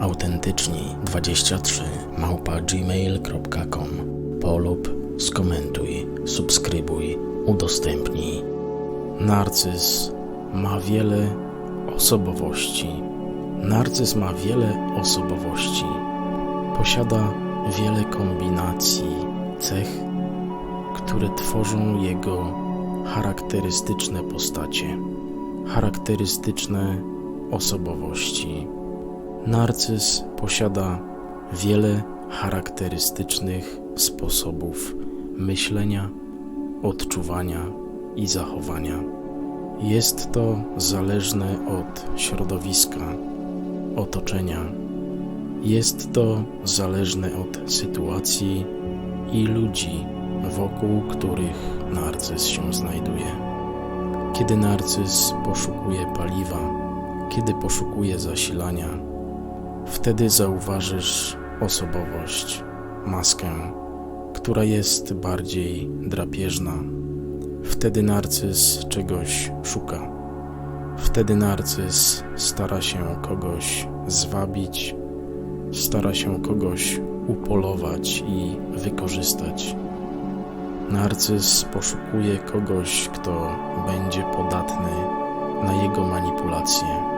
autentyczni 23 małpa gmail.com polub, skomentuj, subskrybuj, udostępnij. Narcyz ma wiele osobowości. Narcyz ma wiele osobowości. Posiada wiele kombinacji cech, które tworzą jego charakterystyczne postacie, charakterystyczne osobowości. Narcyz posiada wiele charakterystycznych sposobów myślenia, odczuwania i zachowania. Jest to zależne od środowiska, otoczenia. Jest to zależne od sytuacji i ludzi, wokół których narcyz się znajduje. Kiedy narcyz poszukuje paliwa, kiedy poszukuje zasilania, wtedy zauważysz osobowość, maskę, która jest bardziej drapieżna. Wtedy narcyz czegoś szuka. Wtedy narcyz stara się kogoś zwabić, stara się kogoś upolować i wykorzystać. Narcyz poszukuje kogoś, kto będzie podatny na jego manipulacje.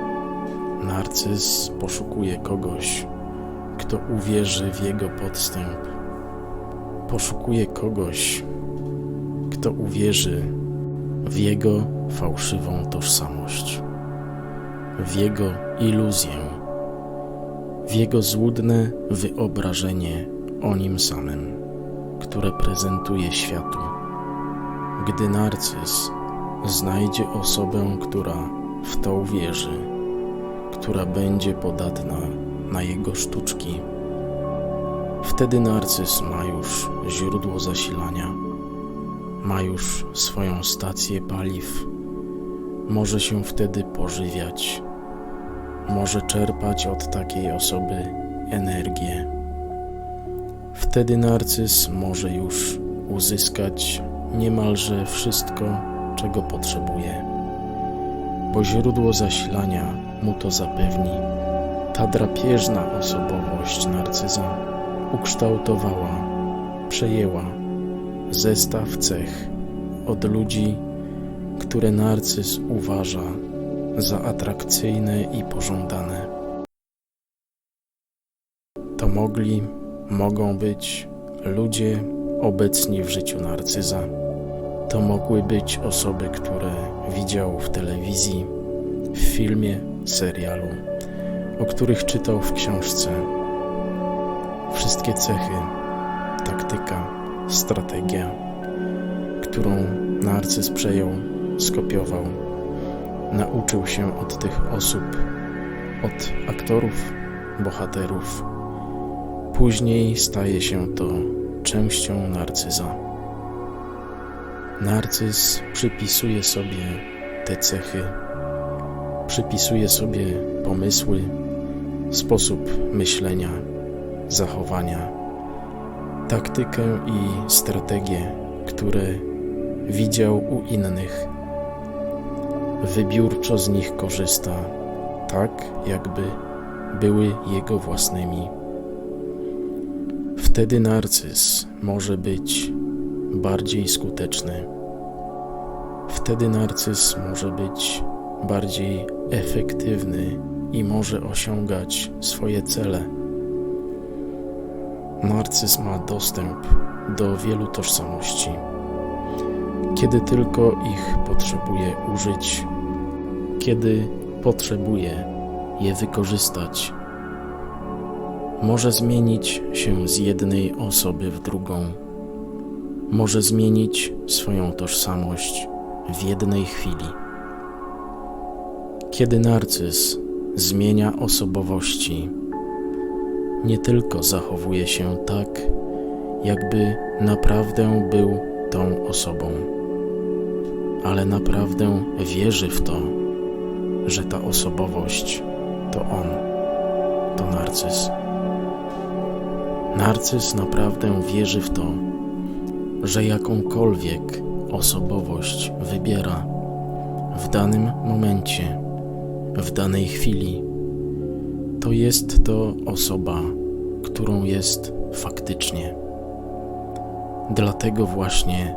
Narcyz poszukuje kogoś, kto uwierzy w jego podstęp. Poszukuje kogoś, kto uwierzy w jego fałszywą tożsamość, w jego iluzję, w jego złudne wyobrażenie o nim samym, które prezentuje światu. Gdy narcyz znajdzie osobę, która w to uwierzy, która będzie podatna na jego sztuczki, wtedy narcyz ma już źródło zasilania, ma już swoją stację paliw, może się wtedy pożywiać, może czerpać od takiej osoby energię. Wtedy narcyz może już uzyskać niemalże wszystko, czego potrzebuje, bo źródło zasilania mu to zapewni. Ta drapieżna osobowość narcyza ukształtowała, przejęła zestaw cech od ludzi, które narcyz uważa za atrakcyjne i pożądane. To mogli, mogą być ludzie obecni w życiu narcyza. To mogły być osoby, które widział w telewizji, w filmie, serialu, o których czytał w książce. Wszystkie cechy, taktyka, strategia, którą narcyz przejął, skopiował, nauczył się od tych osób, od aktorów, bohaterów. Później staje się to częścią narcyza. Narcyz przypisuje sobie te cechy, przypisuje sobie pomysły, sposób myślenia, zachowania, taktykę i strategie, które widział u innych. Wybiórczo z nich korzysta, tak jakby były jego własnymi. Wtedy narcyz może być bardziej skuteczny. Wtedy narcyz może być bardziej efektywny i może osiągać swoje cele. Narcyz ma dostęp do wielu tożsamości, kiedy tylko ich potrzebuje użyć, kiedy potrzebuje je wykorzystać. Może zmienić się z jednej osoby w drugą, może zmienić swoją tożsamość w jednej chwili. Kiedy narcyz zmienia osobowości, nie tylko zachowuje się tak, jakby naprawdę był tą osobą, ale naprawdę wierzy w to, że ta osobowość to on, to narcyz. Narcyz naprawdę wierzy w to, że jakąkolwiek osobowość wybiera w danym momencie, w danej chwili, to jest to osoba, którą jest faktycznie. Dlatego właśnie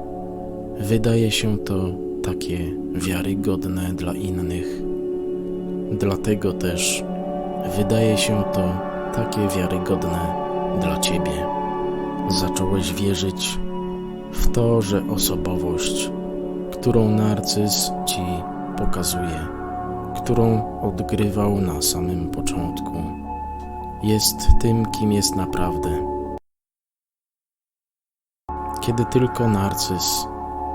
wydaje się to takie wiarygodne dla innych. Dlatego też wydaje się to takie wiarygodne dla ciebie. Zacząłeś wierzyć w to, że osobowość, którą narcyz ci pokazuje, którą odgrywał na samym początku, jest tym, kim jest naprawdę. Kiedy tylko narcyz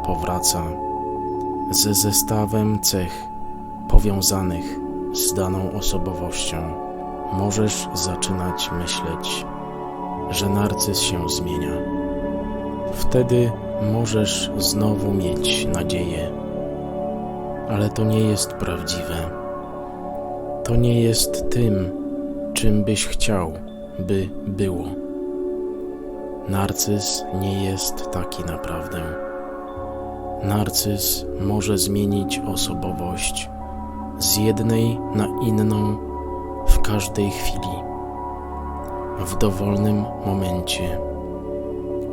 powraca ze zestawem cech powiązanych z daną osobowością, możesz zaczynać myśleć, że narcyz się zmienia. Wtedy możesz znowu mieć nadzieję, ale to nie jest prawdziwe. To nie jest tym, czym byś chciał, by było. Narcyz nie jest taki naprawdę. Narcyz może zmienić osobowość z jednej na inną w każdej chwili, w dowolnym momencie,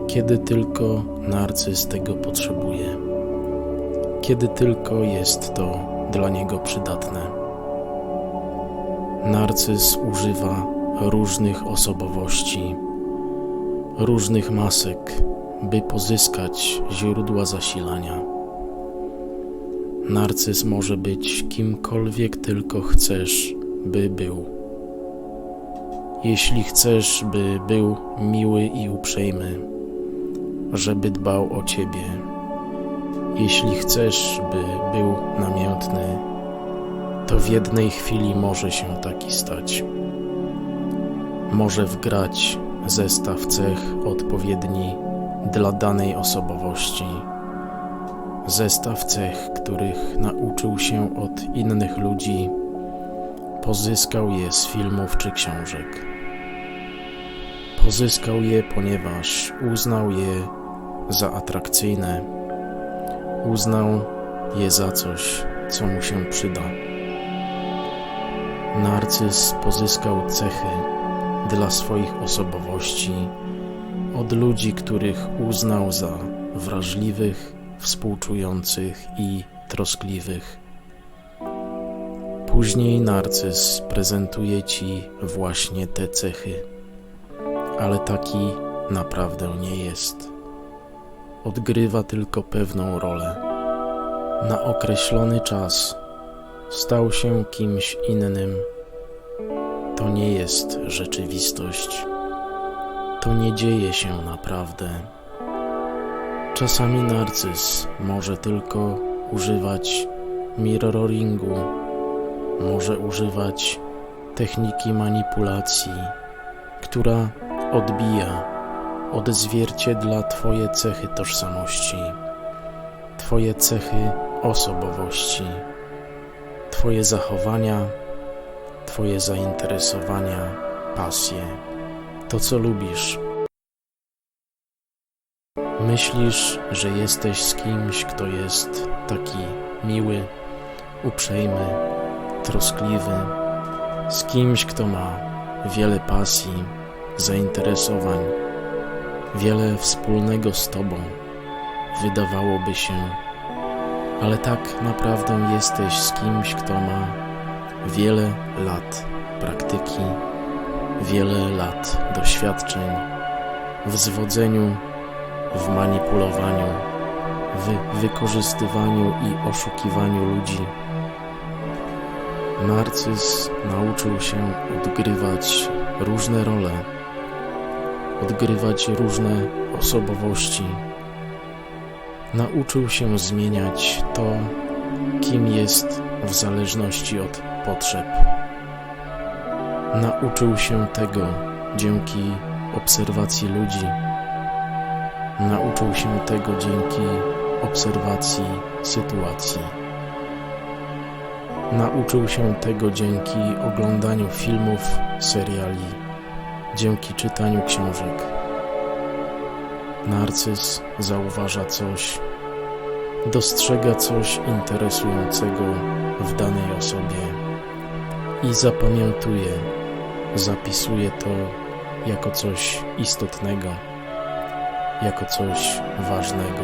kiedy tylko narcyz tego potrzebuje, kiedy tylko jest to dla niego przydatne. Narcyz używa różnych osobowości, różnych masek, by pozyskać źródła zasilania. Narcyz może być kimkolwiek tylko chcesz, by był. Jeśli chcesz, by był miły i uprzejmy, żeby dbał o ciebie, jeśli chcesz, by był namiętny, to w jednej chwili może się taki stać. Może wgrać zestaw cech odpowiedni dla danej osobowości. Zestaw cech, których nauczył się od innych ludzi, pozyskał je z filmów czy książek. Pozyskał je, ponieważ uznał je za atrakcyjne, uznał je za coś, co mu się przyda. Narcyz pozyskał cechy dla swoich osobowości od ludzi, których uznał za wrażliwych, współczujących i troskliwych. Później narcyz prezentuje ci właśnie te cechy, ale taki naprawdę nie jest. Odgrywa tylko pewną rolę. Na określony czas stał się kimś innym. To nie jest rzeczywistość. To nie dzieje się naprawdę. Czasami narcyz może tylko używać mirroringu, może używać techniki manipulacji, która odbija, odzwierciedla Twoje cechy tożsamości, Twoje cechy osobowości, Twoje zachowania, Twoje zainteresowania, pasje, to co lubisz. Myślisz, że jesteś z kimś, kto jest taki miły, uprzejmy, troskliwy, z kimś, kto ma wiele pasji, zainteresowań, wiele wspólnego z Tobą, wydawałoby się, ale tak naprawdę jesteś z kimś, kto ma wiele lat praktyki, wiele lat doświadczeń w zwodzeniu, w manipulowaniu, w wykorzystywaniu i oszukiwaniu ludzi. Narcyz nauczył się odgrywać różne role, odgrywać różne osobowości. Nauczył się zmieniać to, kim jest w zależności od potrzeb. Nauczył się tego dzięki obserwacji ludzi, Nauczył się tego dzięki obserwacji sytuacji. Nauczył się tego dzięki oglądaniu filmów, seriali, dzięki czytaniu książek. Narcyz zauważa coś, dostrzega coś interesującego w danej osobie i zapamiętuje, zapisuje to jako coś istotnego, jako coś ważnego,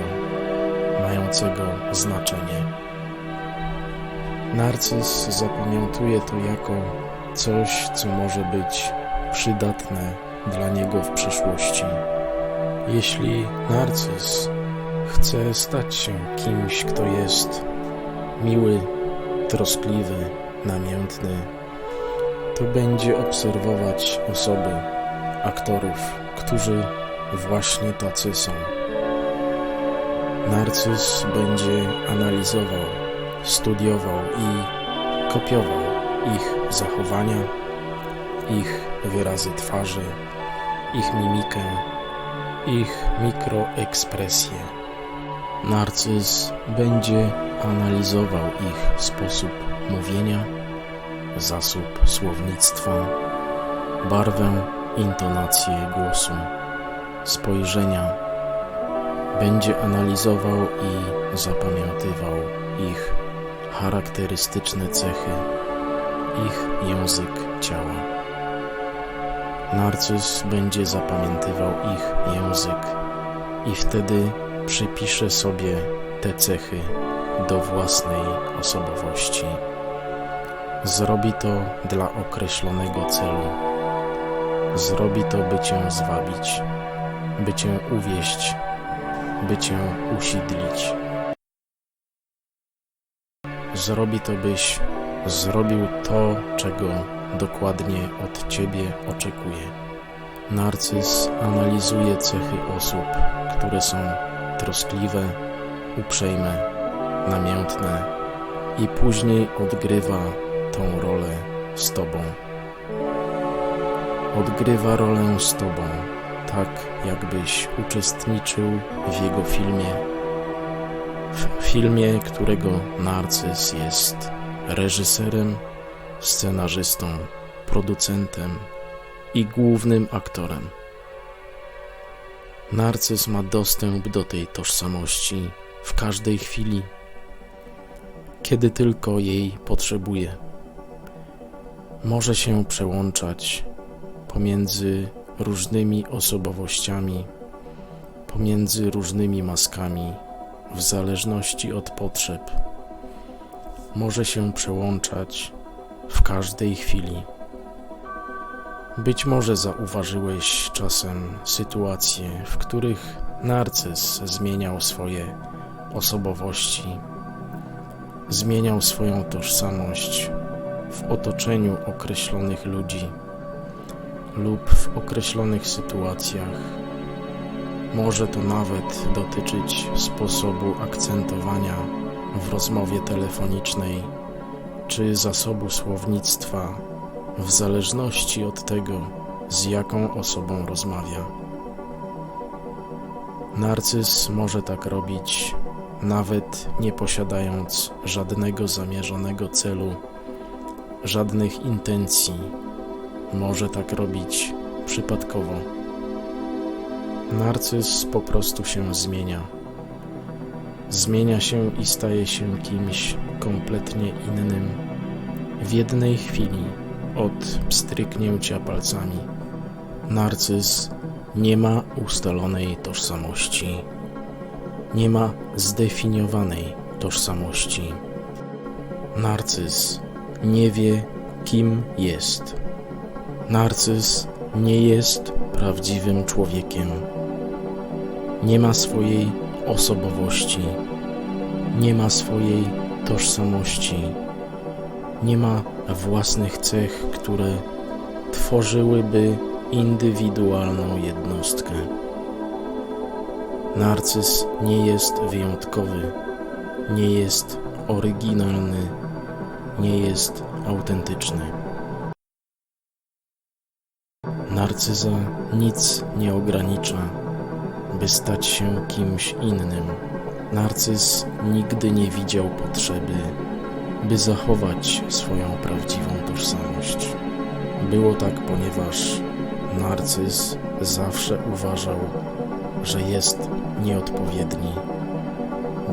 mającego znaczenie. Narcyz zapamiętuje to jako coś, co może być przydatne dla niego w przyszłości. Jeśli narcyz chce stać się kimś, kto jest miły, troskliwy, namiętny, to będzie obserwować osoby, aktorów, którzy właśnie tacy są. Narcyz będzie analizował, studiował i kopiował ich zachowania, ich wyrazy twarzy, ich mimikę, ich mikroekspresje. Narcyz będzie analizował ich sposób mówienia, zasób słownictwa, barwę, intonację głosu, spojrzenia. Będzie analizował i zapamiętywał ich charakterystyczne cechy, ich język ciała. Narcyz będzie zapamiętywał ich język i wtedy przypisze sobie te cechy do własnej osobowości. Zrobi to dla określonego celu. Zrobi to, by cię zwabić, by cię uwieść, by cię usidlić. Zrobi to, byś zrobił to, czego dokładnie od ciebie oczekuje. Narcyz analizuje cechy osób, które są troskliwe, uprzejme, namiętne i później odgrywa tą rolę z Tobą. Odgrywa rolę z Tobą, tak jakbyś uczestniczył w jego filmie. W filmie, którego narcyz jest reżyserem, scenarzystą, producentem i głównym aktorem. Narcyz ma dostęp do tej tożsamości w każdej chwili, kiedy tylko jej potrzebuje. Może się przełączać pomiędzy różnymi osobowościami, pomiędzy różnymi maskami, w zależności od potrzeb. Może się przełączać w każdej chwili. Być może zauważyłeś czasem sytuacje, w których narcyz zmieniał swoje osobowości, zmieniał swoją tożsamość w otoczeniu określonych ludzi lub w określonych sytuacjach. Może to nawet dotyczyć sposobu akcentowania w rozmowie telefonicznej czy zasobu słownictwa, w zależności od tego, z jaką osobą rozmawia. Narcyz może tak robić, nawet nie posiadając żadnego zamierzonego celu, żadnych intencji. Może tak robić przypadkowo. Narcyz po prostu się zmienia. Zmienia się i staje się kimś kompletnie innym w jednej chwili od pstryknięcia palcami. Narcyz nie ma ustalonej tożsamości, nie ma zdefiniowanej tożsamości. Narcyz nie wie, kim jest. Narcyz nie jest prawdziwym człowiekiem. Nie ma swojej osobowości, nie ma swojej tożsamości, nie ma własnych cech, które tworzyłyby indywidualną jednostkę. Narcyz nie jest wyjątkowy, nie jest oryginalny, nie jest autentyczny. Narcyza nic nie ogranicza, by stać się kimś innym. Narcyz nigdy nie widział potrzeby, by zachować swoją prawdziwą tożsamość. Było tak, ponieważ narcyz zawsze uważał, że jest nieodpowiedni.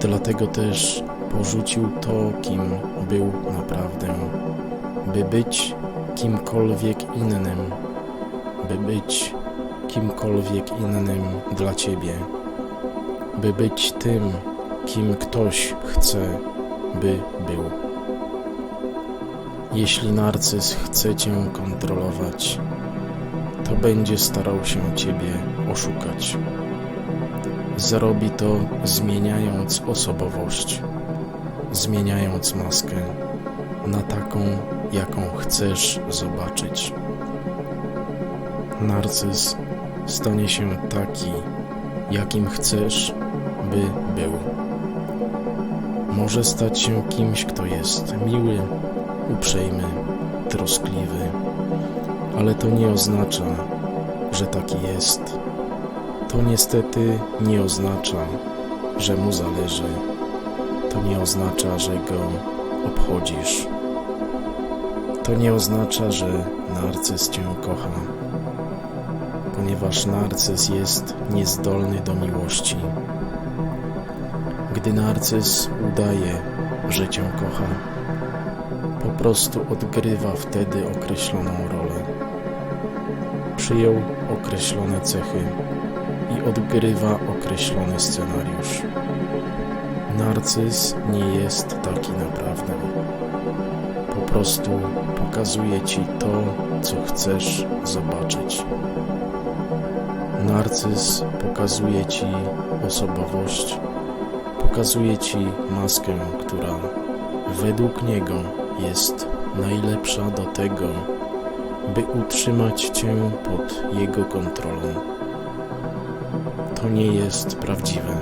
Dlatego też porzucił to, kim był naprawdę, by być kimkolwiek innym, by być kimkolwiek innym dla ciebie, by być tym, kim ktoś chce, by był. Jeśli narcyz chce cię kontrolować, to będzie starał się ciebie oszukać. Zrobi to zmieniając osobowość, zmieniając maskę na taką, jaką chcesz zobaczyć. Narcyz stanie się taki, jakim chcesz, by był. Może stać się kimś, kto jest miły, uprzejmy, troskliwy, ale to nie oznacza, że taki jest. To niestety nie oznacza, że mu zależy. To nie oznacza, że go obchodzisz. To nie oznacza, że narcyz cię kocha, ponieważ narcyz jest niezdolny do miłości. Gdy narcyz udaje, że cię kocha, po prostu odgrywa wtedy określoną rolę. Przyjął określone cechy i odgrywa określony scenariusz. Narcyz nie jest taki naprawdę. Po prostu pokazuje ci to, co chcesz zobaczyć. Narcyz pokazuje ci osobowość, pokazuje ci maskę, która według niego jest najlepsza do tego, by utrzymać cię pod jego kontrolą. To nie jest prawdziwe.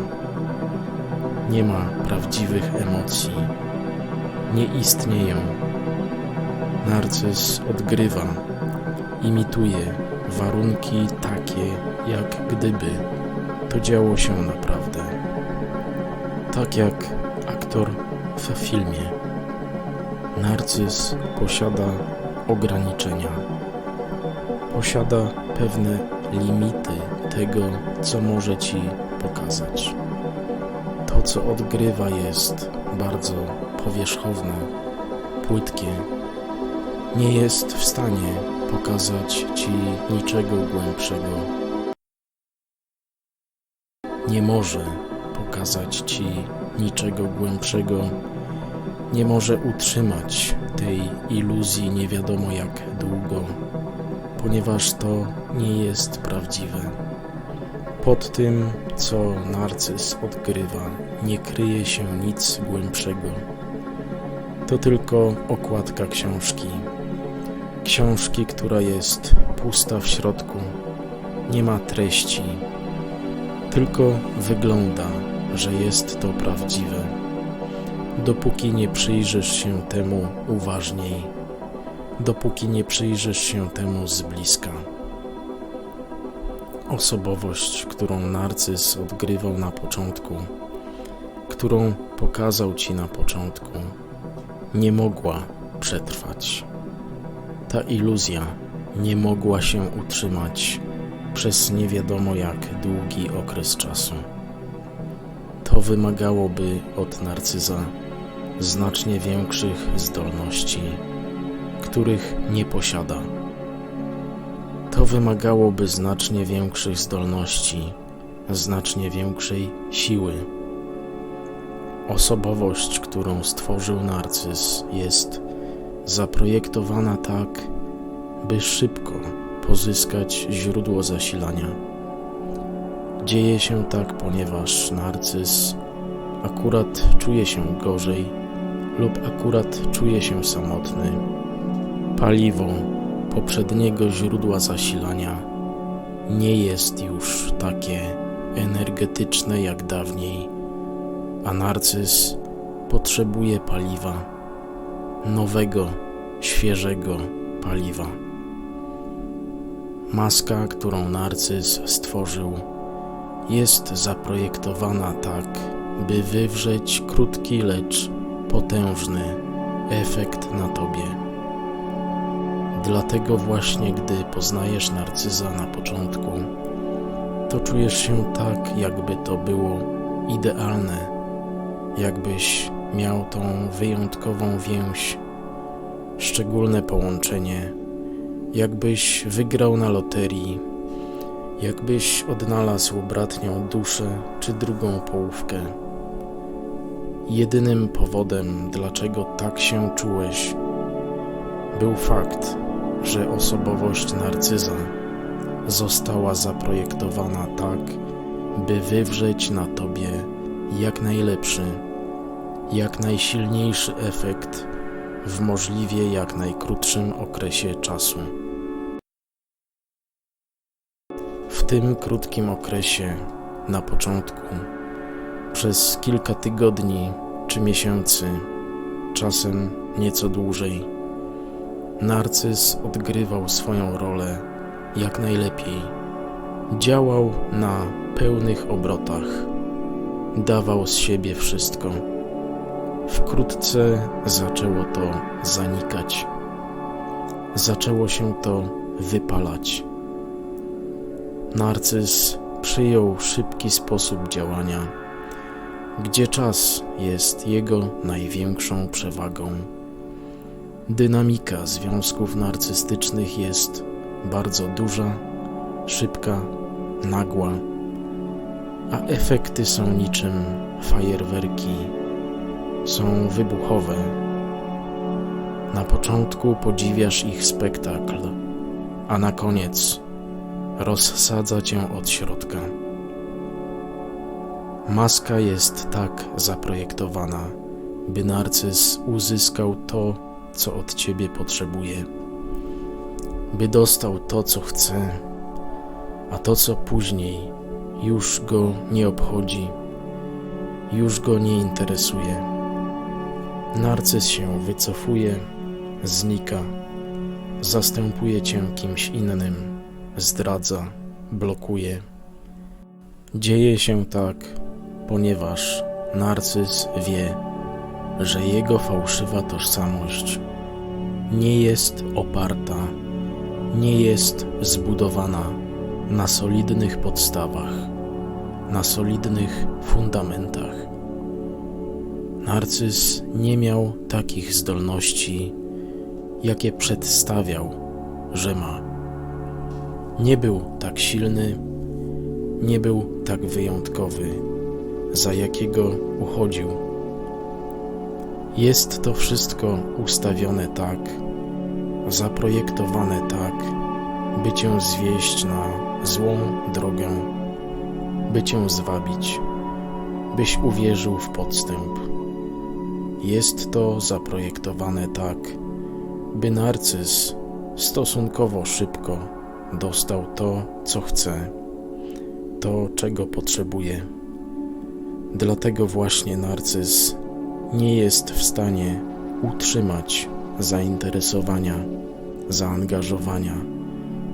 Nie ma prawdziwych emocji. Nie istnieją. Narcyz odgrywa, imituje warunki takie, jak gdyby to działo się naprawdę. Tak jak aktor w filmie. Narcyz posiada ograniczenia. Posiada pewne limity tego, co może ci pokazać. To, co odgrywa, jest bardzo powierzchowne, płytkie. Nie jest w stanie pokazać ci niczego głębszego. Nie może pokazać ci niczego głębszego. Nie może utrzymać tej iluzji nie wiadomo jak długo, ponieważ to nie jest prawdziwe. Pod tym, co narcyz odgrywa, nie kryje się nic głębszego. To tylko okładka książki. Książki, która jest pusta w środku, nie ma treści, tylko wygląda, że jest to prawdziwe. Dopóki nie przyjrzysz się temu uważniej, dopóki nie przyjrzysz się temu z bliska. Osobowość, którą narcyz odgrywał na początku, którą pokazał ci na początku, nie mogła przetrwać. Ta iluzja nie mogła się utrzymać przez nie wiadomo jak długi okres czasu. To wymagałoby od narcyza znacznie większych zdolności, których nie posiada. To wymagałoby znacznie większych zdolności, znacznie większej siły. Osobowość, którą stworzył narcyz, jest zaprojektowana tak, by szybko pozyskać źródło zasilania. Dzieje się tak, ponieważ narcyz akurat czuje się gorzej lub akurat czuje się samotny. Paliwo poprzedniego źródła zasilania nie jest już takie energetyczne jak dawniej, a narcyz potrzebuje paliwa, nowego, świeżego paliwa. Maska, którą narcyz stworzył, jest zaprojektowana tak, by wywrzeć krótki, lecz potężny efekt na tobie. Dlatego właśnie, gdy poznajesz narcyza na początku, to czujesz się tak, jakby to było idealne, jakbyś miał tą wyjątkową więź, szczególne połączenie, jakbyś wygrał na loterii, jakbyś odnalazł bratnią duszę czy drugą połówkę. Jedynym powodem, dlaczego tak się czułeś, był fakt, że osobowość narcyza została zaprojektowana tak, by wywrzeć na tobie jak najlepszy, jak najsilniejszy efekt w możliwie jak najkrótszym okresie czasu. W tym krótkim okresie, na początku, przez kilka tygodni czy miesięcy, czasem nieco dłużej, narcyz odgrywał swoją rolę jak najlepiej. Działał na pełnych obrotach, dawał z siebie wszystko. Wkrótce zaczęło to zanikać. Zaczęło się to wypalać. Narcyz przyjął szybki sposób działania, gdzie czas jest jego największą przewagą. Dynamika związków narcystycznych jest bardzo duża, szybka, nagła, a efekty są niczym fajerwerki, są wybuchowe. Na początku podziwiasz ich spektakl, a na koniec rozsadza cię od środka. Maska jest tak zaprojektowana, by narcyz uzyskał to, co od ciebie potrzebuje, by dostał to, co chce, a to, co później, już go nie obchodzi, już go nie interesuje. Narcyz się wycofuje, znika, zastępuje cię kimś innym, zdradza, blokuje. Dzieje się tak, ponieważ narcyz wie, że jego fałszywa tożsamość nie jest oparta, nie jest zbudowana na solidnych podstawach, na solidnych fundamentach. Narcyz nie miał takich zdolności, jakie przedstawiał, że ma. Nie był tak silny, nie był tak wyjątkowy, za jakiego uchodził. Jest to wszystko ustawione tak, zaprojektowane tak, by cię zwieść na złą drogę, by cię zwabić, byś uwierzył w podstęp. Jest to zaprojektowane tak, by narcyz stosunkowo szybko dostał to, co chce, to, czego potrzebuje. Dlatego właśnie narcyz nie jest w stanie utrzymać zainteresowania, zaangażowania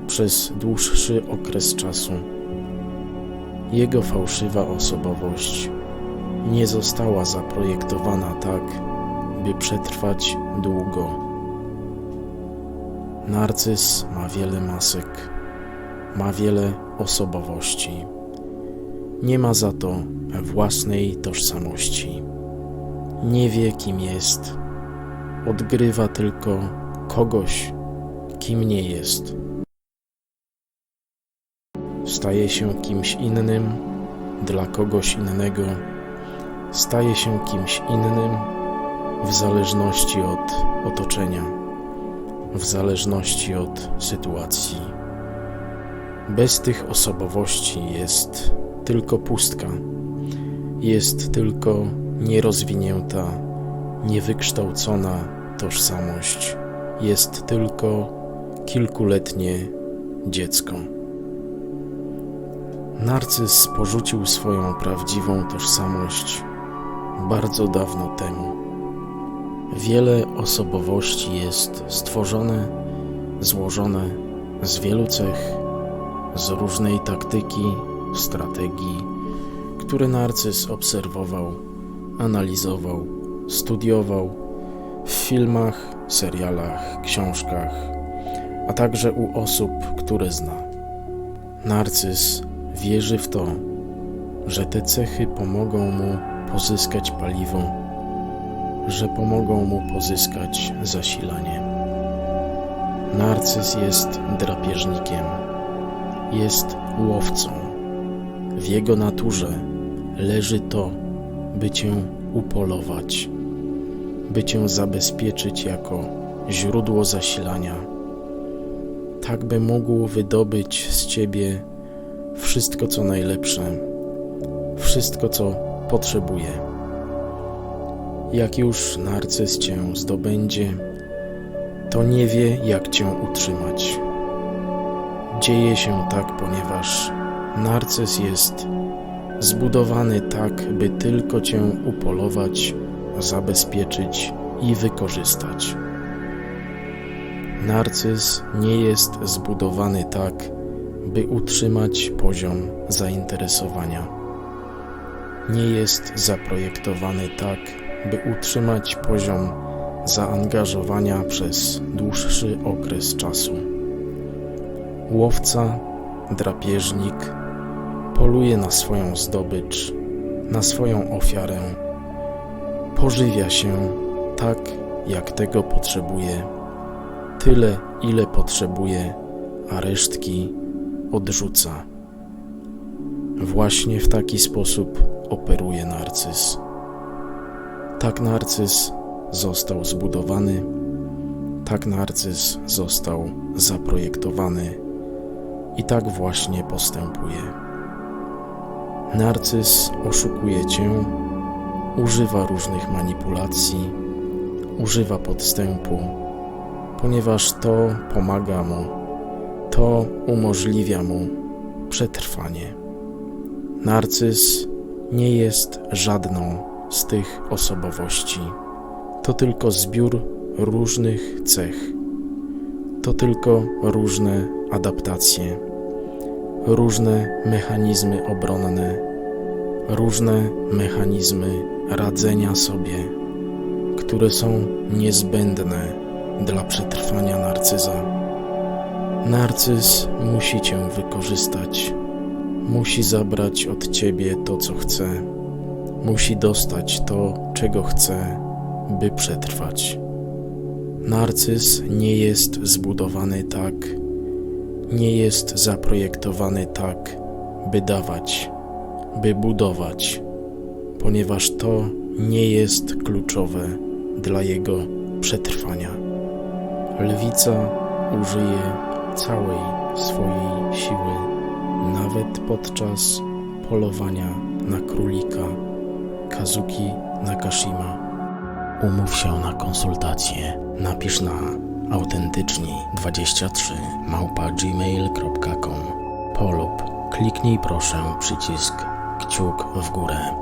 przez dłuższy okres czasu. Jego fałszywa osobowość nie została zaprojektowana tak, by przetrwać długo. Narcyz ma wiele masek, ma wiele osobowości. Nie ma za to własnej tożsamości. Nie wie, kim jest. Odgrywa tylko kogoś, kim nie jest. Staje się kimś innym dla kogoś innego. Staje się kimś innym w zależności od otoczenia, w zależności od sytuacji. Bez tych osobowości jest tylko pustka, jest tylko nierozwinięta, niewykształcona tożsamość, jest tylko kilkuletnie dziecko. Narcyz porzucił swoją prawdziwą tożsamość bardzo dawno temu. Wiele osobowości jest stworzone, złożone z wielu cech, z różnej taktyki strategii, które narcyz obserwował, analizował, studiował w filmach, serialach, książkach, a także u osób, które zna. Narcyz wierzy w to, że te cechy pomogą mu pozyskać paliwo, że pomogą mu pozyskać zasilanie. Narcyz jest drapieżnikiem, jest łowcą. W jego naturze leży to, by cię upolować, by cię zabezpieczyć jako źródło zasilania, tak by mógł wydobyć z ciebie wszystko, co najlepsze, wszystko, co potrzebuje. Jak już narcyz cię zdobędzie, to nie wie, jak cię utrzymać. Dzieje się tak, ponieważ narcyz jest zbudowany tak, by tylko cię upolować, zabezpieczyć i wykorzystać. Narcyz nie jest zbudowany tak, by utrzymać poziom zainteresowania. Nie jest zaprojektowany tak, by utrzymać poziom zaangażowania przez dłuższy okres czasu. Łowca, drapieżnik poluje na swoją zdobycz, na swoją ofiarę, pożywia się tak, jak tego potrzebuje, tyle, ile potrzebuje, a resztki odrzuca. Właśnie w taki sposób operuje narcyz. Tak narcyz został zbudowany, tak narcyz został zaprojektowany i tak właśnie postępuje. Narcyz oszukuje cię, używa różnych manipulacji, używa podstępu, ponieważ to pomaga mu, to umożliwia mu przetrwanie. Narcyz nie jest żadną z tych osobowości. To tylko zbiór różnych cech. To tylko różne adaptacje, różne mechanizmy obronne, różne mechanizmy radzenia sobie, które są niezbędne dla przetrwania narcyza. Narcyz musi cię wykorzystać, musi zabrać od ciebie to, co chce, musi dostać to, czego chce, by przetrwać. Narcyz nie jest zbudowany tak, nie jest zaprojektowany tak, by dawać, by budować, ponieważ to nie jest kluczowe dla jego przetrwania. Lwica użyje całej swojej siły, nawet podczas polowania na królika Kazuki Nakashima. Umów się na konsultację. Napisz na autentyczni23 małpa gmail.com polub kliknij proszę przycisk kciuk w górę.